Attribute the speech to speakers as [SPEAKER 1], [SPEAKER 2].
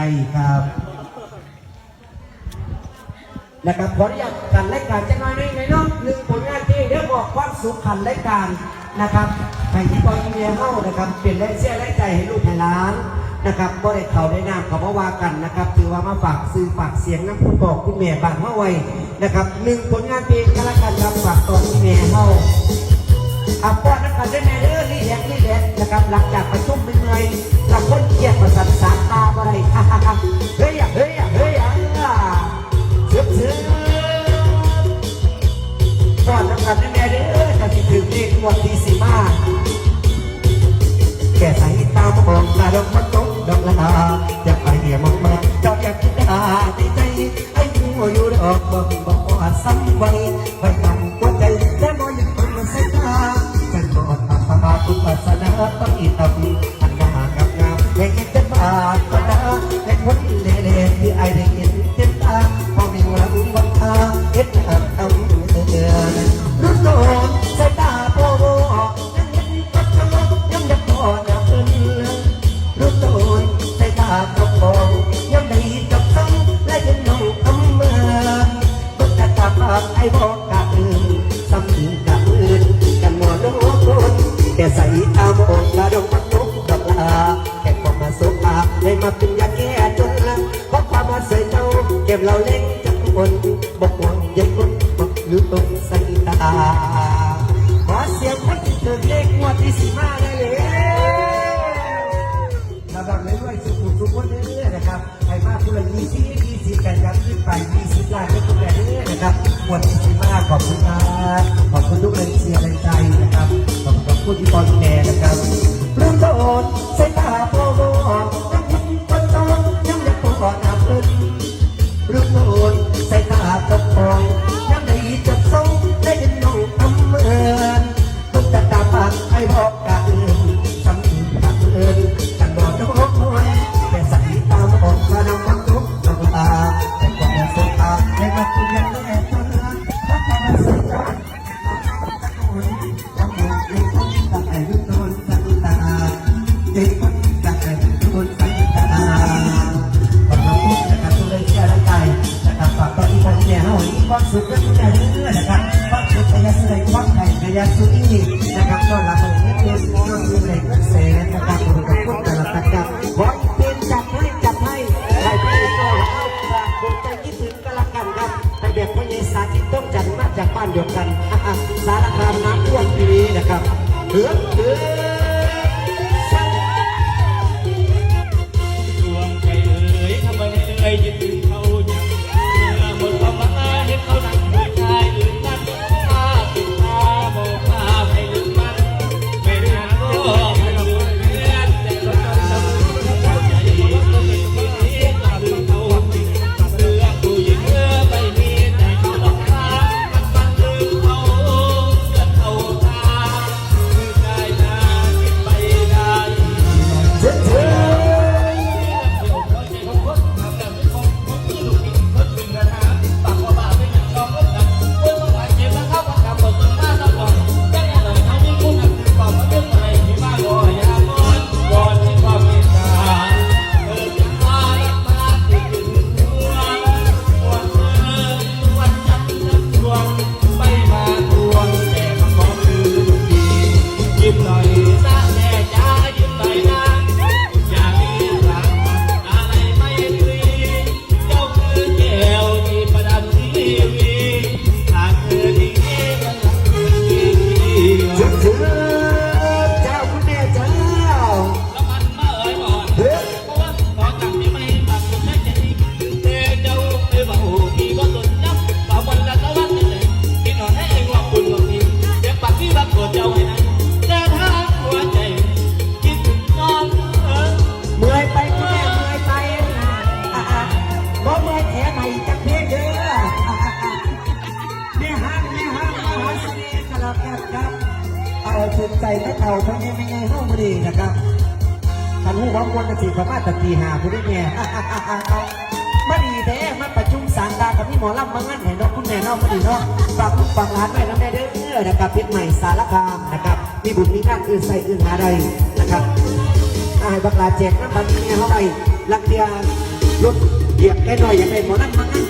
[SPEAKER 1] ได้ครับ นะครับขออนุญาตกันรายการจะน้อยนิดหน่อยเนาะหนึ่งผลงานที่เรียกว่าความสุขขันรายการนะครับให้ที่บอยเมียเฮ้านะครับเปลี่ยนแรงเสียแรงใจให้ลูกให้หล้านนะครับบ่ได้เขาได้น้ำเขามาว่ากันนะครับถือว่ามาฝากซื้อฝากเสียงน้ำคุณบอกคุณแม่บ้านเฮาไว้นะครับหนึ่งผลงานเพลงกันละกันครับฝากตอนคุณแม่เฮ้า อาป้อนนักการได้แม่เด้อนี่แหละนี่แหละนะครับหลังจากประชุมเหนื่อยๆกับคนเครียดประสาทสารตาบ่ได้เฮ้ยอะเฮ้ยอะเฮ้ยอะเสือบเสือบก่อนทำงานแม่เด้อจะสิถึงเลขงวดที่สิมาแก่ใส่ตามองลาดอกมันตกดอกละนาอยากไปเหี่ยมองมาเจ้าอยากคิดหาในใจไอ้หัวอยู่ดอกบ่บอกว่าซ้ำไว้ไปตั้งหัวใจ ศาสนาปฏิบัติอันงามกับ ตาขอเสียงคนที่เกิดเลขงวดที่สิบห้าได้เลยนะครับเรื่อยๆสุขุมทุกคนเรื่อยๆนะครับให้มากคุณละยี่สิบยี่สิบกันยับขึ้นไปยี่สิบล้านให้คุณแม่เรื่อยๆนะครับงวดที่สิบห้าขอบคุณครับขอบคุณทุกแรงเชียร์แรงใจนะครับขอบคุณที่บอลแม่นะครับเรื่องโดน ที่นะครับก็รับเงินเดือยๆก็มีแรงกระแสนนะครับขอบคุณทุกแต่ละตักกับบอยเป็นจัดให้จัดให้ใครที่ก็เอาฝากคนใจคิดถึงกันละกันครับแต่แบบพ่อใหญ่สาธิตต้องจัดมาจากบ้านเดียวกันสารคามน้ำท่วมปีนี้นะครับเห
[SPEAKER 2] ลือเหลือ เอา
[SPEAKER 1] ถึ
[SPEAKER 2] งใจ
[SPEAKER 1] ไม่เท่าเพิ่นยังไม่ไงเฮาบ่ดีนะครับท่านผู้ว่าควรจะสิประมาณตะตีหาผู้ได้แม่อะอะอะอะเอามาดีแท้มาประชุมสารตากับพี่หมอลำมางานให้เนาะคุณแม่นาะมาดีเนาะฝากลูกฝากหลานไว้นะแม่เด้อนะครับเพชรใหม่สารคามนะครับมีบุญมีงานอื่นใส่อื่นหาใดนะครับอะให้บักลาเจ็บน้ำบันเนี่ยเขาไปลักเดียรถเหยียบแค่หน่อยอย่างไรหมอนั่นมานั่งกั